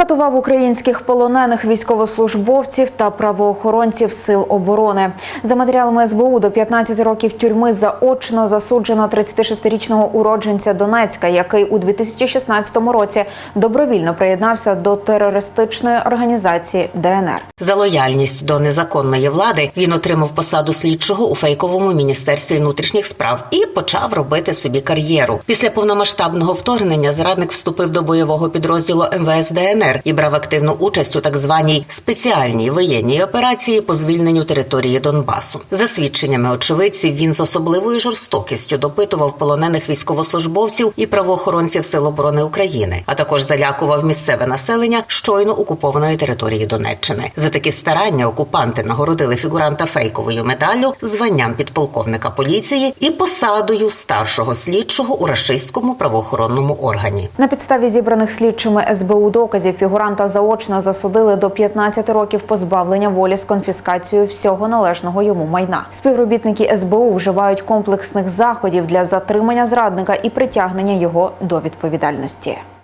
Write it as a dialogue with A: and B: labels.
A: Катував українських полонених військовослужбовців та правоохоронців сил оборони. За матеріалами СБУ до 15 років тюрми заочно засуджено 36-річного уродженця Донецька, який у 2016 році добровільно приєднався до терористичної організації ДНР.
B: За лояльність до незаконної влади він отримав посаду слідчого у фейковому міністерстві внутрішніх справ і почав робити собі кар'єру. Після повномасштабного вторгнення зрадник вступив до бойового підрозділу МВС ДНР і брав активну участь у так званій спеціальній воєнній операції по звільненню території Донбасу. За свідченнями очевидців, він з особливою жорстокістю допитував полонених військовослужбовців і правоохоронців Сил оборони України, а також залякував місцеве населення щойно окупованої території Донеччини. За такі старання окупанти нагородили фігуранта фейковою медаллю, званням підполковника поліції і посадою старшого слідчого у рашистському правоохоронному органі.
A: На підставі зібраних слідчими СБУ доказів фігуранта заочно засудили до 15 років позбавлення волі з конфіскацією всього належного йому майна. Співробітники СБУ вживають комплексних заходів для затримання зрадника і притягнення його до відповідальності.